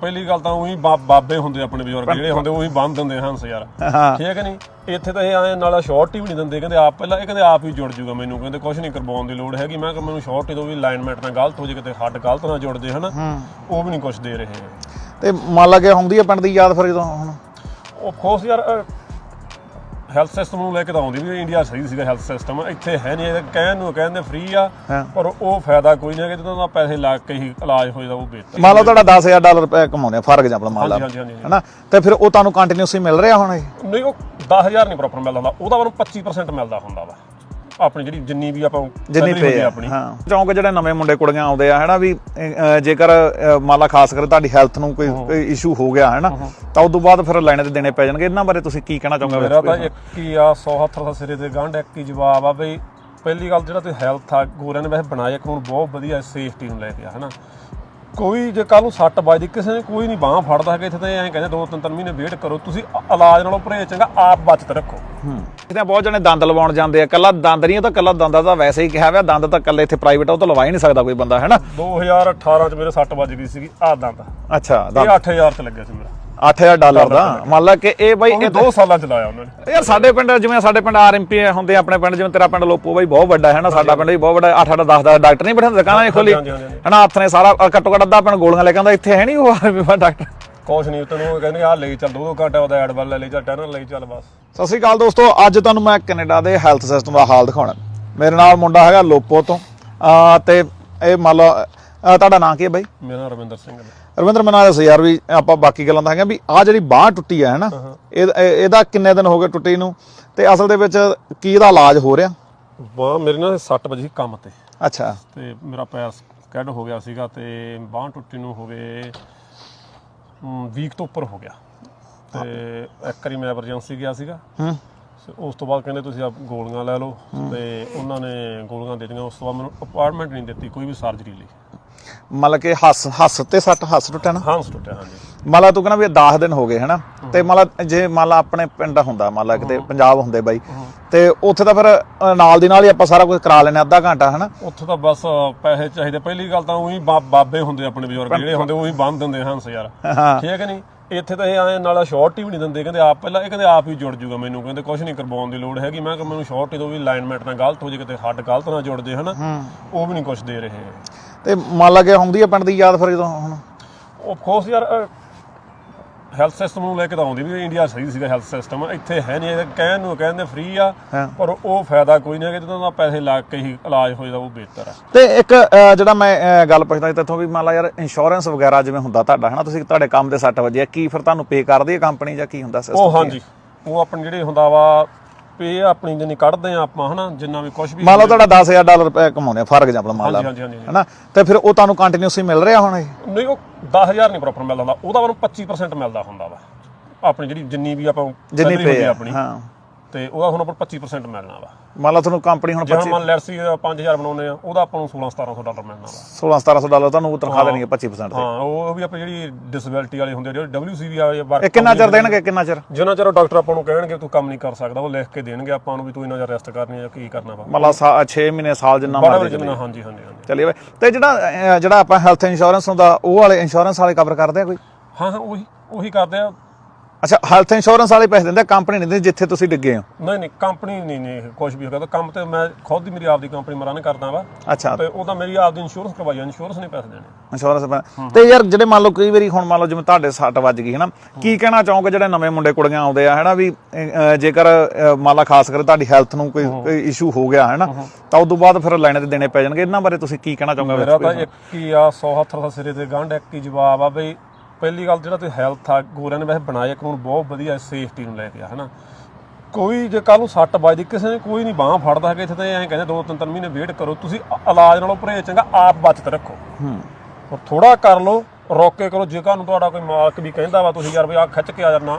ਪਹਿਲੀ ਗੱਲ ਤਾਂ ਉਹੀ ਬਾਬੇ ਹੁੰਦੇ ਆਪਣੇ ਬਜ਼ੁਰਗ ਜਿਹੜੇ ਹੁੰਦੇ ਉਹੀ ਬੰਨ ਦਿੰਦੇ ਹੰਸ ਯਾਰ। ਹਾਂ। ਠੀਕ ਹੈ ਨਹੀਂ? ਇੱਥੇ ਤਾਂ ਇਹ ਆਏ ਨਾਲ ਸ਼ਾਰਟੀ ਵੀ ਨਹੀਂ ਦਿੰਦੇ ਕਹਿੰਦੇ ਆਪ ਪਹਿਲਾਂ ਇਹ ਕਹਿੰਦੇ ਆਪ ਹੀ ਜੁੜ ਜੂਗਾ ਮੈਨੂੰ ਕਹਿੰਦੇ ਕੁਝ ਨਹੀਂ ਕਰਵਾਉਣ ਦੀ ਲੋੜ ਹੈਗੀ। ਮੈਂ ਕਿ ਮੈਨੂੰ ਸ਼ਾਰਟੀ ਤੋਂ ਵੀ ਅਲਾਈਨਮੈਂਟ ਨਾਲ ਗਲਤ ਹੋ ਜੇ ਕਿਤੇ ਹੱਡ ਗਲਤ ਨਾਲ ਜੁੜ ਜੇ ਹਨਾ ਉਹ ਵੀ ਨਹੀਂ ਕੁਝ ਦੇ ਰਹੇ ਤੇ ਮੰਨ ਲਾ ਕੇ ਹੁੰਦੀ ਆ ਪਿੰਡ ਦੀ ਯਾਦ ਫਿਰ ਜਦੋਂ ਹੁਣ? ਉਹ ਖੋਸ ਯਾਰ ਹੈਲਥ ਸਿਸਟਮ ਨੂੰ ਲੈ ਕੇ ਤਾਂ ਆਉਂਦੀ ਵੀ ਇੰਡੀਆ ਸਹੀ ਸੀਗਾ ਹੈਲਥ ਸਿਸਟਮ ਇੱਥੇ ਹੈ ਨਹੀਂ ਇਹ ਕਹਿਣ ਨੂੰ ਕਹਿੰਦੇ ਫ੍ਰੀ ਆ ਹਾਂ। ਪਰ ਉਹ ਫਾਇਦਾ ਕੋਈ ਨਹੀਂ ਹੈ ਕਿ ਜਦੋਂ ਪੈਸੇ ਲਾ ਕੇ ਹੀ ਇਲਾਜ ਹੋ ਜਾਂਦਾ ਉਹ ਬਿਹਤਰ ਮੰਨ ਲਓ ਤੁਹਾਡਾ 10000 ਡਾਲਰ ਰੁਪਏ ਕਮਾਉਂਦੇ ਆ ਫਾਰ ਐਗਜ਼ਾਮਪਲ ਮੰਨ ਲਾ। ਹਾਂਜੀ ਹਾਂਜੀ ਹਾਂਜੀ ਹੈਨਾ? ਤੇ ਫਿਰ ਉਹ ਤੁਹਾਨੂੰ ਕੰਟੀਨਿਊਸਲੀ ਮਿਲ ਰਿਹਾ ਹੁਣ ਇਹ? ਨਹੀਂ ਉਹ 10000 ਨਹੀਂ ਪ੍ਰੋਪਰ ਮਿਲਦਾ ਹੁੰਦਾ ਉਹਦਾ ਮੈਨੂੰ 25% ਮਿਲਦਾ ਹੁੰਦਾ ਵਾ। ਆਪਣੀ ਜਿਹੜੀ ਜਿੰਨੀ ਵੀ ਆਪਾਂ ਜਿੰਨੀ ਆ ਆਪਣੀ। ਹਾਂ। ਚੌਂਕ ਜਿਹੜੇ ਨਵੇਂ ਮੁੰਡੇ ਕੁੜੀਆਂ ਆਉਂਦੇ ਆ ਹੈਨਾ ਵੀ ਅਹ, ਜੇਕਰ ਅਹ, ਮੰਨ ਲਾ ਖਾਸ ਕਰ ਤੁਹਾਡੀ ਹੈਲਥ ਨੂੰ ਕੋਈ ਇਸ਼ੂ ਹੋ ਗਿਆ ਹੈਨਾ ਤਾਂ ਉਸ ਤੋਂ ਬਾਅਦ ਫਿਰ ਲੈਣੇ ਤੇ ਦੇਣੇ ਪੈ ਜਾਣਗੇ। ਇਹਨਾਂ ਬਾਰੇ ਤੁਸੀਂ ਕੀ ਕਹਿਣਾ ਚਾਹੋਗੇ? ਮੇਰਾ ਤਾਂ ਇੱਕ ਹੀ ਆ 100 ਹੱਥ ਦਾ ਸਿਰੇ ਦੇ ਗੰਢ ਇੱਕ ਹੀ ਜਵਾਬ ਆ ਬਈ ਪਹਿਲੀ ਗੱਲ ਜਿਹੜਾ ਤੇ ਹੈਲਥ ਆ ਗੋਰਿਆਂ ਨੇ ਵੈਸੇ ਬਣਾਇਆ ਕਾਨੂੰਨ ਬਹੁਤ ਵਧੀਆ ਸੇਫਟੀ ਨੂੰ ਲੈ ਕੇ ਆ ਹਨਾ। ਕੋਈ ਜੇ ਕੱਲ ਨੂੰ ਸੱਟ ਵੱਜਦੀ ਕਿਸੇ ਨੇ ਕੋਈ ਨਹੀਂ ਬਾਹ ਫੜਦਾ ਹੈਗਾ ਇੱਥੇ ਤਾਂ ਐਂ ਕਹਿੰਦੇ ਦੋ ਤਿੰਨ ਤਿੰਨ ਮਹੀਨੇ ਵੇਟ ਕਰੋ ਤੁਸੀਂ ਇਲਾਜ ਨਾਲੋਂ ਪਰਹੇਜ਼ ਚੰਗਾ ਆਪ ਬਚਤ ਰੱਖੋ। ਇਹਦੇ ਬਹੁਤ ਜਣੇ ਦੰਦ ਲਵਾਉਣ ਜਾਂਦੇ ਆ ਕੱਲਾ ਦੰਦ ਨਹੀਂ ਉਹ ਤਾਂ ਕੱਲਾ ਦੰਦਾਂ ਦਾ ਵੈਸੇ ਹੀ ਕਿਹਾ ਹੋਇਆ ਦੰਦ ਤਾਂ ਕੱਲੇ ਇੱਥੇ ਪ੍ਰਾਈਵੇਟ ਉਹ ਤਾਂ ਲਵਾ ਹੀ ਨਹੀਂ ਸਕਦਾ ਕੋਈ ਬੰਦਾ ਹੈਨਾ? 2018 ਚ ਮੇਰੇ ਸੱਟ ਵੱਜ ਗਈ ਸੀਗੀ ਆ ਦੰਦ। ਅੱਛਾ ਇਹ ਦੰਦ। 8000 ਚ ਲੱਗਿਆ ਸੀ ਮੇਰਾ। 8000 ਡਾਲਰ ਦਾ। ਮੰਨ ਲਾ ਕਿ ਇਹ ਬਾਈ ਇਹ 2 ਸਾਲਾਂ ਚ ਲਾਇਆ ਉਹਨਾਂ। ਨੇ ਯਾਰ ਸਾਡੇ ਪਿੰਡ ਜਿਵੇਂ ਸਾਡੇ ਪਿੰਡ ਆਰਐਮਪੀ ਹੁੰਦੇ ਆਪਣੇ ਪਿੰਡ ਜਿਵੇਂ ਤੇਰਾ ਪਿੰਡ ਲੋਪੋ ਬਾਈ ਬਹੁਤ ਵੱਡਾ ਹੈ ਨਾ ਸਾਡਾ ਪਿੰਡ ਵੀ ਬਹੁਤ ਵੱਡਾ 8 8 10 10 ਡਾਕਟਰ ਨਹੀਂ ਬੈਠੇ ਦੁਕਾਨਾਂ ਹੀ ਖੋਲੀ। ਹਨਾ ਹੱਥ ਨੇ ਸਾਰਾ ਘੱਟੋ ਘੱਟ ਅੱਧਾ ਪਿੰਡ ਗੋਲੀਆਂ ਲੈ ਕੇ ਆਉਂਦਾ ਇੱਥੇ ਹੈ ਨਹੀਂ ਉਹ ਆਰਮੀ ਦਾ ਡਾਕਟਰ। ਕੁਛ ਨਹੀਂ ਤੈਨੂੰ ਉਹ ਕਹਿੰਦੇ ਆ ਲਈ ਚੱਲ ਦੋ ਦੋ ਘੰਟੇ ਉਹਦਾ ਐਡ ਵੱਲ ਲੈ ਚੱਲ ਟੈਨਰ ਲਈ ਚੱਲ ਬਸ। ਸਤਿ ਸ਼੍ਰੀ ਅਕਾਲ ਦੋਸਤੋ ਅੱਜ ਤੁਹਾਨੂੰ ਮੈਂ ਕੈਨੇਡਾ ਦੇ ਹੈਲਥ ਸਿਸਟਮ ਦਾ ਹਾਲ ਦਿਖਾਉਣਾ। ਮੇਰੇ ਨਾਲ ਮੁੰਡਾ ਹੈਗਾ ਲੋਪੋ ਤੋਂ। ਆ ਤੇ ਇਹ ਮੰਨ ਲਓ ਤੁਹਾਡਾ ਨਾਂ ਕੀ ਹੈ ਬਾਈ? ਮੇਰਾ ਨਾਮ ਰਵਿੰਦਰ ਸਿੰਘ ਹੈ ਰਵਿੰਦਰ ਮੈਨੂੰ ਦੱਸ ਯਾਰ ਵੀ ਆਪਾਂ ਬਾਕੀ ਗੱਲਾਂ ਤਾਂ ਹੈਗੀਆਂ ਵੀ ਆ ਜਿਹੜੀ ਬਾਹ ਟੁੱਟੀ ਹੈ ਹੈਨਾ ਇਹ ਇਹ- ਇਹਦਾ ਕਿੰਨੇ ਦਿਨ ਹੋ ਗਏ ਟੁੱਟੀ ਨੂੰ ਤੇ ਅਸਲ ਦੇ ਵਿੱਚ ਕੀ ਇਹਦਾ ਇਲਾਜ ਹੋ ਰਿਹਾ? ਬਾਹ ਮੇਰੇ ਨਾਲ 60 ਵਜੇ ਕੰਮ ਤੇ। ਅੱਛਾ। ਤੇ ਮੇਰਾ ਪੈਰ ਸਕੈਡ ਹੋ ਗਿਆ ਸੀਗਾ ਤੇ ਬਾਹ ਟੁੱਟੀ ਨੂੰ ਹੋ ਗਏ ਵੀਕ ਤੋਂ ਉੱਪਰ ਹੋ ਗਿਆ। ਤੇ ਇੱਕ ਵਾਰੀ ਮੈਂ ਐਮਰਜੈਂਸੀ ਗਿਆ ਸੀਗਾ। ਹੂੰ। ਉਸ ਤੋਂ ਬਾਅਦ ਕਹਿੰਦੇ ਤੁਸੀਂ ਆ ਗੋਲੀਆਂ ਲੈ ਲਓ। ਤੇ ਉਹਨਾਂ ਨੇ ਗੋਲੀਆਂ ਦੇ ਦਿੱਤੀਆਂ ਉਸ ਤੋਂ ਬਾਅਦ ਮੈਨੂੰ ਅਪਾਰਟਮੈਂਟ ਨਹੀਂ ਦਿੱਤੀ ਕੋਈ ਵੀ ਸਰਜਰੀ ਲਈ। ਮਤਲਬ ਕਿ ਹੱਸ ਹੱਸ ਤੇ ਸੱਟ ਹੱਸ ਟੁੱਟਿਆ ਨਾ? ਹਾਂਸ ਟੁੱਟਿਆ ਹਾਂਜੀ। ਮੰਨ ਲਾ ਤੂੰ ਕਹਿੰਦਾ ਵੀ 10 ਦਿਨ ਹੋ ਗਏ ਹਨਾ? ਤੇ ਮੰਨ ਲਾ ਜੇ ਮੰਨ ਲਾ ਆਪਣੇ ਪਿੰਡ ਹੁੰਦਾ ਮੰਨ ਲਾ ਕਿਤੇ ਪੰਜਾਬ ਹੁੰਦੇ ਬਾਈ ਤੇ ਉੱਥੇ ਤਾਂ ਫਿਰ ਅ, ਨਾਲ ਦੀ ਨਾਲ ਹੀ ਆਪਾਂ ਸਾਰਾ ਕੁਝ ਕਰਾ ਲੈਨੇ ਅੱਧਾ ਘੰਟਾ ਹਨਾ? ਉੱਥੇ ਤਾਂ ਬਸ ਪੈਸੇ ਚਾਹੀਦੇ। ਪਹਿਲੀ ਗੱਲ ਤਾਂ ਉਹੀ ਬਾਬੇ ਹੁੰਦੇ ਆਪਣੇ ਬਜ਼ੁਰਗ ਜਿਹੜੇ ਹੁੰਦੇ ਉਹੀ ਬੰਨ ਦਿੰਦੇ ਹੰਸ ਯਾਰ। ਹਾਂ। ਠੀਕ ਹੈ ਨਹੀਂ ਇੱਥੇ ਤਾਂ ਇਹ ਆਏ ਨਾਲ ਸ਼ਾਰਟੀ ਵੀ ਨਹੀਂ ਦਿੰਦੇ ਕਹਿੰਦੇ ਆਪ ਪਹਿਲਾਂ ਇਹ ਕਹਿੰਦੇ ਆਪ ਹੀ ਜੁੜ ਜੂਗਾ ਮੈਨੂੰ ਕਹਿੰਦੇ ਕੁਝ ਨਹੀਂ ਕਰਵਾਉਣ ਦੀ ਲੋੜ ਹੈਗੀ। ਮੈਂ ਕਿ ਮੈਨੂੰ ਸ਼ਾਰਟੀ ਤੋਂ ਵੀ ਅਲਾਈਨਮੈਂਟ ਨਾਲ ਗਲਤ ਹੋ ਜੇ ਕਿਤੇ ਹੱਡ ਗਲਤ ਨਾਲ ਜੁੜ ਜੇ ਹਨਾ? ਉਹ ਵੀ ਨਹੀਂ ਕੁਝ ਦੇ ਰਹੇ। ਤੇ ਮੰਨ ਲਾ ਕੇ ਹੁੰਦੀ ਆ ਪਿੰਡ ਦੀ ਯਾਦ ਫਿਰ ਜਦੋਂ ਹੁਣ? ਉਹ ਖੋਸ ਯਾਰ ਹੈਲਥ ਸਿਸਟਮ ਨੂੰ ਲੈ ਕੇ ਤਾਂ ਆਉਂਦੀ ਵੀ ਇੰਡੀਆ ਸਹੀ ਸੀਗਾ ਹੈਲਥ ਸਿਸਟਮ ਇੱਥੇ ਹੈ ਨਹੀਂ ਇਹ ਕਹਿਣ ਨੂੰ ਕਹਿੰਦੇ ਫ੍ਰੀ ਆ ਹਾਂ। ਪਰ ਉਹ ਫਾਇਦਾ ਕੋਈ ਨਹੀਂ ਹੈ ਕਿ ਜਦੋਂ ਦਾ ਪੈਸੇ ਲਾ ਕੇ ਹੀ ਇਲਾਜ ਹੋ ਜਾਂਦਾ ਉਹ ਬਿਹਤਰ ਆ। ਤੇ ਇੱਕ ਜਿਹੜਾ ਮੈਂ ਗੱਲ ਪੁੱਛਦਾ ਸੀ ਤੇਥੋਂ ਵੀ ਮੰਨ ਲਾ ਯਾਰ ਇੰਸ਼ੋਰੈਂਸ ਵਗੈਰਾ ਜਿਵੇਂ ਹੁੰਦਾ ਤੁਹਾਡਾ ਹਨਾ? ਤੁਸੀਂ ਤੁਹਾਡੇ ਕੰਮ ਦੇ ਸੱਟ ਵਜੇ ਕੀ ਫਿਰ ਤੁਹਾਨੂੰ ਪੇ ਕਰਦੀ ਹੈ ਕੰਪਨੀ ਜਾਂ ਕੀ ਹੁੰਦਾ system ਉਹ? ਹਾਂਜੀ। ਉਹ ਆਪਣੀ ਜਿਹੜੇ ਹੁੰਦਾ ਵਾ ਪੇ ਆਪਣੀ ਜਿੰਨੀ ਕੱਢਦੇ ਆ ਆਪਾਂ ਹਨਾ ਜਿੰਨਾ ਵੀ ਕੁਝ ਵੀ ਮੰਨ ਲਓ ਤੁਹਾਡਾ 10000 ਡਾਲਰ ਰੁਪਏ ਕਮਾਉਂਦੇ ਆ ਫਾਰ ਐਗਜ਼ਾਮਪਲ ਮੰਨ ਲਾ। ਹਾਂਜੀ ਹਾਂਜੀ ਹਾਂਜੀ ਹਨਾ ਤੇ ਫਿਰ ਉਹ ਤੁਹਾਨੂੰ ਕੰਟੀਨਿਊਸਲੀ ਮਿਲ ਰਿਹਾ ਹੁਣ ਇਹ? ਨਹੀਂ ਉਹ 10000 ਨਹੀਂ ਪ੍ਰੋਪਰ ਮਿਲਦਾ ਹੁੰਦਾ ਉਹਦਾ ਮੈਨੂੰ 25% ਮਿਲਦਾ ਹੁੰਦਾ ਵਾ। ਆਪਣੀ ਜਿਹੜੀ ਜਿੰਨੀ ਵੀ ਆਪਾਂ ਜਿੰਨੀ salary ਹੁੰਦੀ ਪੇ ਆ ਆਪਣੀ। ਹਾਂ। ਤੇ ਉਹਦਾ ਹੁਣ ਆਪਾਂ 25% ਮਿਲਣਾ ਵਾ। ਮੰਨ ਲਓ ਤੁਹਾਨੂੰ ਕੰਪਨੀ ਹੁਣ 25 ਮੰਨ ਲੈਟਸ 5000 ਬਣਾਉਨੇ ਆ ਉਹਦਾ ਆਪਾਂ ਨੂੰ 16 1700 ਡਾਲਰ ਮਿਲਣਾ ਵਾ। 16 1700 ਡਾਲਰ ਤੁਹਾਨੂੰ ਉਹ ਤਨਖਾਹ ਦੇਣੀ ਹੈ 25% ਤੇ। ਹਾਂ ਉਹ ਵੀ ਆਪਣੀ ਜਿਹੜੀ ਡਿਸੇਬਿਲਟੀ ਵਾਲੇ ਹੁੰਦੇ ਆ ਜਿਹੜੇ WCB ਵਾਲੇ ਇਹ ਵਰਕ ਕਿੰਨਾ ਚਿਰ ਦੇਣਗੇ ਕਿੰਨਾ ਚਿਰ? ਜਿੰਨਾ ਚਿਰ ਡਾਕਟਰ ਆਪਾਂ ਨੂੰ ਕਹਿਣਗੇ ਤੂੰ ਕੰਮ ਨਹੀਂ ਕਰ ਸਕਦਾ ਉਹ ਲਿਖ ਕੇ ਦੇਣਗੇ ਆਪਾਂ ਨੂੰ ਵੀ ਤੂੰ ਇਹਨਾਂ ਜਿਹਾ ਰੈਸਟ ਕਰਨੀ ਆ ਕੀ ਕਰਨਾ ਵਾ। ਮੰਨ ਲਾ 6 ਮਹੀਨੇ ਸਾਲ ਜਿੰਨਾ ਮਰਜ਼ੀ ਜਿੰਨਾ ਹਾਂਜੀ ਹਾਂਜੀ ਚੱਲੀਏ ਤੇ ਜਿਹੜਾ ਜਿਹੜਾ ਆਪਾਂ ਹੈਲਥ ਇੰਸ਼ੋਰੈਂਸ ਹੁੰਦਾ ਉਹ ਵਾਲੇ ਇੰਸ਼ੋਰੈਂਸ ਵਾਲੇ ਕਵਰ ਕਰਦੇ ਆ ਕੋਈ? ਹਾਂ ਹਾਂ ਉਹੀ ਉਹੀ ਕਰਦੇ ਆ। ਅੱਛਾ ਹੈਲਥ ਇੰਸ਼ੋਰੈਂਸ ਵਾਲੇ ਪੈਸੇ ਦਿੰਦੇ ਕੰਪਨੀ ਨਹੀਂ ਦਿੰਦੀ ਜਿੱਥੇ ਤੁਸੀਂ ਡਿੱਗੇ ਹੋ? ਨਹੀਂ ਨਹੀਂ ਕੰਪਨੀ ਨਹੀਂ ਨਹੀਂ ਕੁਝ ਵੀ ਹੈਗਾ। ਤਾਂ ਕੰਮ ਤੇ ਮੈਂ ਖੁਦ ਹੀ ਮੇਰੀ ਆਪਦੀ ਕੰਪਨੀ ਮੈਂ ਰਨ ਕਰਦਾ ਵਾ। ਅੱਛਾ। ਤੇ ਉਹਦਾ ਮੇਰੀ ਆਪਦੀ ਇੰਸ਼ੋਰੈਂਸ ਕਰਵਾਈ ਇੰਸ਼ੋਰੈਂਸ ਨਹੀਂ ਪੈਸੇ ਦੇਣੇ। ਇੰਸ਼ੋਰੈਂਸ ਤੇ ਯਾਰ ਜਿਹੜੇ ਮੰਨ ਲਓ ਕਈ ਵਾਰੀ ਹੁਣ ਮੰਨ ਲਓ ਜਿਵੇਂ ਤੁਹਾਡੇ ਸੱਟ ਵੱਜ ਗਈ ਹੈ ਨਾ ਕੀ ਕਹਿਣਾ ਚਾਹੋਗੇ ਜਿਹੜੇ ਨਵੇਂ ਮੁੰਡੇ ਕੁੜੀਆਂ ਆਉਂਦੇ ਆ ਹੈਨਾ? ਵੀ ਜੇਕਰ ਮੰਨ ਲਾ ਖਾਸ ਕਰ ਤੁਹਾਡੀ ਹੈਲਥ ਨੂੰ ਕੋਈ ਕੋਈ ਇਸ਼ੂ ਹੋ ਗਿਆ ਹੈਨਾ? ਤਾਂ ਉਸ ਤੋਂ ਬਾਅਦ ਫਿਰ ਲੈਣੇ ਤੇ ਦੇਣੇ ਪੈ ਜਾਣਗੇ। ਇਹਨਾਂ ਬਾਰੇ ਤੁਸੀਂ ਕੀ ਕਹਿਣਾ ਚਾਹੋਗੇ? ਮੇਰਾ ਤਾਂ ਇੱਕ ਹੀ ਆ 100 ਹੱਥ ਦਾ ਸਿਰੇ ਤੇ ਗੰਢ ਇੱਕ ਹੀ ਜਵਾਬ ਆ ਬਈ ਪਹਿਲੀ ਗੱਲ ਜਿਹੜਾ ਤੇ ਹੈਲਥ ਆ ਗੋਰਿਆਂ ਨੇ ਵੈਸੇ ਬਣਾਇਆ ਕਾਨੂੰਨ ਬਹੁਤ ਵਧੀਆ ਸੇਫਟੀ ਨੂੰ ਲੈ ਕੇ ਆ ਹਨਾ। ਕੋਈ ਜੇ ਕੱਲ ਨੂੰ ਸੱਟ ਵੱਜਦੀ ਕਿਸੇ ਨੇ ਕੋਈ ਨਹੀਂ ਬਾਹ ਫੜਦਾ ਹੈਗਾ ਇੱਥੇ ਤਾਂ ਐਂ ਕਹਿੰਦੇ ਦੋ ਤਿੰਨ ਤਿੰਨ ਮਹੀਨੇ ਵੇਟ ਕਰੋ ਤੁਸੀਂ ਇਲਾਜ ਨਾਲੋਂ ਪਰਹੇਜ਼ ਚੰਗਾ ਆਪ ਬਚਤ ਰੱਖੋ। ਹੂੰ। ਔਰ ਥੋੜਾ ਕਰ ਲਓ ਰੋਕ ਕਰੋ ਜੇ ਨੂੰ ਤੁਹਾਡਾ ਕੋਈ ਮਾਲਕ ਵੀ ਕਹਿੰਦਾ ਵਾ ਤੁਸੀਂ ਯਾਰ ਵੀ ਆ ਖਿੱਚ ਕੇ ਆ ਜਾਣਾ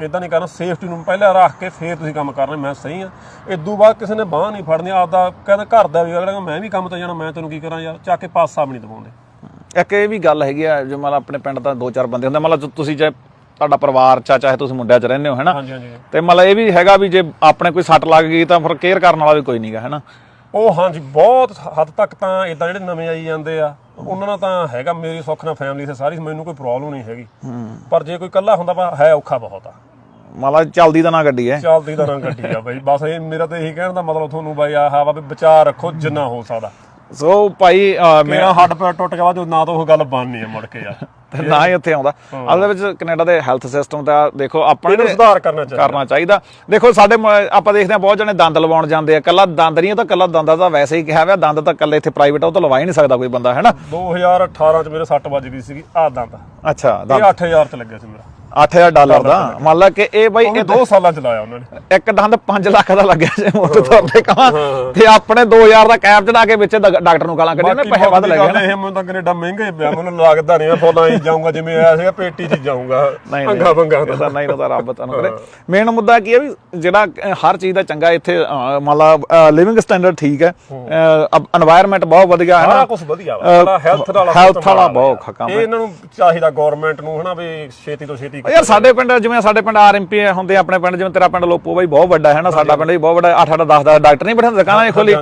ਇਦਾਂ ਨਹੀਂ ਕਰਨਾ ਸੇਫਟੀ ਨੂੰ ਪਹਿਲਾਂ ਰੱਖ ਕੇ ਫੇਰ ਤੁਸੀਂ ਕੰਮ ਕਰਨਾ ਮੈਂ ਸਹੀ ਆ। ਇਦੋਂ ਬਾਅਦ ਕਿਸੇ ਨੇ ਬਾਹ ਨਹੀਂ ਫੜਨੀ ਆਪਦਾ ਕਹਿੰਦਾ ਘਰ ਦਾ ਵੀ ਅਗਲਾ ਮੈਂ ਵੀ ਕੰਮ ਤੇ ਜਾਣਾ ਮੈਂ ਤੈਨੂੰ ਕੀ ਕਰਾਂ ਯਾਰ ਚੱਕ ਕੇ ਪਾਸਾ ਵੀ ਨਹੀਂ ਦਵਾਉਂਦੇ ਇੱਕ ਇਹ ਵੀ ਗੱਲ ਹੈਗੀ ਆ ਜੋ ਮੰਨ ਲਾ ਆਪਣੇ ਪਿੰਡ ਤਾਂ ਦੋ ਚਾਰ ਬੰਦੇ ਹੁੰਦੇ ਮੰਨ ਲਾ ਤੁਸੀਂ ਚਾਹੇ ਤੁਹਾਡਾ ਪਰਿਵਾਰ ਚਾ ਚਾਹੇ ਤੁਸੀਂ ਮੁੰਡਿਆਂ 'ਚ ਰਹਿੰਦੇ ਹੋ ਹੈਨਾ? ਹਾਂਜੀ ਹਾਂਜੀ। ਤੇ ਮਤਲਬ ਇਹ ਵੀ ਹੈਗਾ ਵੀ ਜੇ ਆਪਣੇ ਕੋਈ ਸੱਟ ਲੱਗ ਗਈ ਤਾਂ ਫਿਰ ਕੇਅਰ ਕਰਨ ਵਾਲਾ ਵੀ ਕੋਈ ਨਹੀਂਗਾ ਹੈਨਾ? ਉਹ ਹਾਂਜੀ ਬਹੁਤ ਹੱਦ ਤੱਕ ਤਾਂ ਇਦਾਂ ਜਿਹੜੇ ਨਵੇਂ ਆਈ ਜਾਂਦੇ ਆ ਉਹਨਾਂ ਨਾਲ ਤਾਂ ਹੈਗਾ ਮੇਰੀ ਸੁੱਖ ਨਾਲ ਫੈਮਿਲੀ ਤੇ ਸਾਰੀ ਮੈਨੂੰ ਕੋਈ ਪ੍ਰੋਬਲਮ ਨਹੀਂ ਹੈਗੀ। ਪਰ ਜੇ ਕੋਈ ਇਕੱਲਾ ਹੁੰਦਾ ਵਾ ਹੈ ਔਖਾ ਬਹੁਤ ਆ। ਮੰਨ ਲਾ ਚੱਲਦੀ ਤਾਂ ਨਾ ਗੱਡੀ ਹੈ। ਚੱਲਦੀ ਤਾਂ ਨਾ ਗੱਡੀ ਆ ਬਈ ਬਸ ਇਹ ਮੇਰਾ ਤਾਂ ਇਹੀ ਕਹਿਣ ਦਾ ਮਤਲਬ ਤੁਹਾਨੂੰ ਬਾਈ ਆਹ ਵਾ ਵੀ ਵਿਚਾਰ ਰੱਖੋ ਜਿੰਨਾ ਹੋ ਸਕਦਾ। ਸੋ ਭਾਈ ਅਹ, ਮੇਰਾ ਹੱਡ ਪੈਰ ਟੁੱਟ ਗਿਆ ਬਾਅਦ ਨਾ ਤਾਂ ਉਹ ਗੱਲ ਬਣਨੀ ਆ ਮੁੜ ਕੇ ਯਾਰ। ਤੇ ਨਾ ਹੀ ਇੱਥੇ ਆਉਂਦਾ। ਅਸਲ ਵਿੱਚ ਕੈਨੇਡਾ ਦੇ ਹੈਲਥ ਸਿਸਟਮ ਦਾ ਦੇਖੋ ਆਪਾਂ ਇਹਨੂੰ ਨੇ ਸੁਧਾਰ ਕਰਨਾ ਚਾਹੀਦਾ। ਕਰਨਾ ਚਾਹੀਦਾ। ਦੇਖੋ ਸਾਡੇ ਮ- ਆਪਾਂ ਦੇਖਦੇ ਹਾਂ ਬਹੁਤ ਜਣੇ ਦੰਦ ਲਵਾਉਣ ਜਾਂਦੇ ਆ। ਕੱਲਾ ਦੰਦ ਨਹੀਂ ਉਹ ਤਾਂ ਕੱਲਾ ਦੰਦਾਂ ਦਾ ਵੈਸੇ ਹੀ ਕਿਹਾ ਹੋਇਆ ਦੰਦ ਤਾਂ ਕੱਲੇ ਇੱਥੇ ਪ੍ਰਾਈਵੇਟ ਉਹ ਤਾਂ ਲਵਾ ਹੀ ਨਹੀਂ ਸਕਦਾ ਕੋਈ ਬੰਦਾ ਹੈ ਨਾ? 2018 ਚ ਮੇਰੇ 6 ਵੱਜ ਗਈ ਸੀਗੀ ਆ ਦੰਦ। ਅੱਛਾ ਇਹ 8000 ਚ ਲੱਗਿਆ ਸੀ ਮੇਰਾ। 8000 ਡਾਲਰ ਦਾ। ਮੰਨ ਲਾ ਕਿ ਇਹ ਬਾਈ ਇਹ 2 ਸਾਲਾਂ ਚ ਲਾਇਆ ਉਹਨਾਂ ਨੇ ਇੱਕ ਦੰਦ 5 ਲੱਖ ਦਾ ਲੱਗਿਆ ਜੇ ਮੋਟੇ ਤੌਰ ਤੇ ਕਹਾਂ। ਤੇ ਆਪਣੇ 2000 ਦਾ ਕੈਪ ਚੜਾ ਕੇ ਵਿੱਚ ਡਾਕਟਰ ਨੂੰ ਗਾਲਾਂ ਕੱਢੀਆਂ ਨੇ ਪੈਸੇ ਵੱਧ ਲੱਗੇ ਨੇ। ਇਹ ਮੈਨੂੰ ਤਾਂ ਕੈਨੇਡਾ ਮਹਿੰਗਾ ਹੀ ਪਿਆ ਮੈਨੂੰ ਲੱਗਦਾ ਨਹੀਂ ਮੈਂ ਫੋਲਾਂ ਹੀ ਜਾਊਂਗਾ ਜਿਵੇਂ ਆਇਆ ਸੀਗਾ ਪੇਟੀ 'ਚ ਜਾਊਂਗਾ। ਪੰਗਾ ਪੰਗਾ ਤਾਂ ਨਹੀਂ ਤਾਂ ਰੱਬ ਤੁਹਾਨੂੰ ਕਰੇ। ਮੇਨ ਮੁੱਦਾ ਕੀ ਹੈ ਵੀ ਜਿਹੜਾ ਹਰ ਚੀਜ਼ ਦਾ ਚੰਗਾ ਇੱਥੇ ਮੰਨ ਲਾ ਲਿਵਿੰਗ ਸਟੈਂਡਰਡ ਠੀਕ ਹੈ। এনवायरमेंट ਬਹੁਤ ਵਧੀਆ ਹੈ ਨਾ। ਕੁਝ ਵਧੀਆ ਵਾ। ਹੈਲਥ ਵਾਲਾ ਹੈਲਥ ਵਾਲਾ ਬਹੁਤ ਖਕਮ ਇਹਨਾਂ ਨੂੰ ਚਾਹੀਦਾ ਗਵਰਨਮੈਂਟ ਨੂੰ ਹਨਾ ਵੀ ਛੇਤੀ ਤੋਂ ਛੇਤੀ ਯਾਰ ਸਾਡੇ ਪਿੰਡ ਜਿਵੇਂ ਸਾਡੇ ਪਿੰਡ ਆਰਐਮਪੀ ਹੁੰਦੇ ਆਪਣੇ ਪਿੰਡ ਜਿਵੇਂ ਤੇਰਾ ਪਿੰਡ ਲੋਪੋ ਬਾਈ ਬਹੁਤ ਵੱਡਾ ਹੈ ਨਾ ਸਾਡਾ ਪਿੰਡ ਵੀ ਬਹੁਤ ਵੱਡਾ 8 8 10 10 ਡਾਕਟਰ ਨਹੀਂ ਬੈਠੇ ਦੁਕਾਨਾਂ 'ਚ ਖੋਲੀ।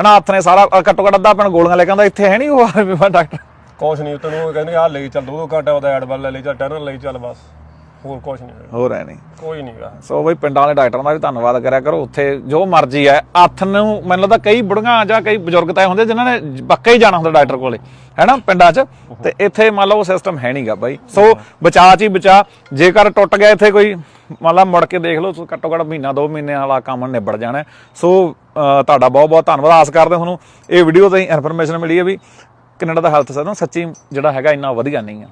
ਹਨਾ ਹੱਥ ਨੇ ਸਾਰਾ ਘੱਟੋ ਘੱਟ ਅੱਧਾ ਪਿੰਡ ਗੋਲੀਆਂ ਲੈ ਕੇ ਆਉਂਦਾ ਇੱਥੇ ਹੈ ਨਹੀਂ ਉਹ ਆਰਐਮਪੀ ਦਾ ਡਾਕਟਰ। ਕੁਛ ਨਹੀਂ ਤੈਨੂੰ ਉਹ ਕਹਿੰਦੇ ਆ ਲਈ ਚੱਲ ਦੋ ਘੰਟਾ ਉਹਦਾ ਐਡ ਵੱਲ ਲੈ ਚੱਲ ਟੈਨਰ ਲਈ ਚੱਲ ਬਸ। ਹੋਰ ਕੁਛ ਨਹੀਂ ਹੈਗਾ। ਹੋਰ ਹੈ ਨਹੀਂ। ਕੋਈ ਨਹੀਂਗਾ ਸੋ ਬਈ ਪਿੰਡਾਂ ਵਾਲੇ ਡਾਕਟਰਾਂ ਦਾ ਵੀ ਧੰਨਵਾਦ ਕਰਿਆ ਕਰੋ ਉੱਥੇ ਜੋ ਮਰਜ਼ੀ ਹੈ ਹੱਥ ਨੂੰ ਮੈਨੂੰ ਲੱਗਦਾ ਕਈ ਬੁੜੀਆਂ ਜਾਂ ਕਈ ਬਜ਼ੁਰਗ ਤਾਂ ਹੁੰਦੇ ਜਿਨ੍ਹਾਂ ਨੇ ਪੱਕਾ ਹੀ ਜਾਣਾ ਹੁੰਦਾ ਡਾਕਟਰ ਕੋਲੇ ਹੈਨਾ ਪਿੰਡਾਂ 'ਚ? ਤੇ ਇੱਥੇ ਮੰਨ ਲਓ ਉਹ ਸਿਸਟਮ ਹੈ ਨਹੀਂਗਾ ਬਾਈ। ਸੋ ਬਚਾ ਚ ਹੀ ਬਚਾ ਜੇਕਰ ਟੁੱਟ ਗਿਆ ਇੱਥੇ ਕੋਈ ਮੰਨ ਲਾ ਮੁੜ ਕੇ ਦੇਖ ਲਓ ਘੱਟੋ ਘੱਟ ਮਹੀਨਾ ਦੋ ਮਹੀਨੇ ਵਾਲਾ ਕੰਮ ਨਿਬੜ ਜਾਣਾ ਹੈ। ਸੋ ਤੁਹਾਡਾ ਬਹੁਤ ਬਹੁਤ ਧੰਨਵਾਦ। ਆਸ ਕਰਦੇ ਤੁਹਾਨੂੰ ਇਹ ਵੀਡੀਓ ਤੋਂ ਹੀ ਇਨਫੋਰਮੇਸ਼ਨ ਮਿਲੀ ਹੈ ਵੀ ਕੈਨੇਡਾ ਦਾ ਹੈਲਥ ਸਿਸਟਮ ਸੱਚੀ ਜਿਹੜਾ ਹੈਗਾ ਇੰਨਾ ਵਧੀਆ ਨਹੀਂ ਆ।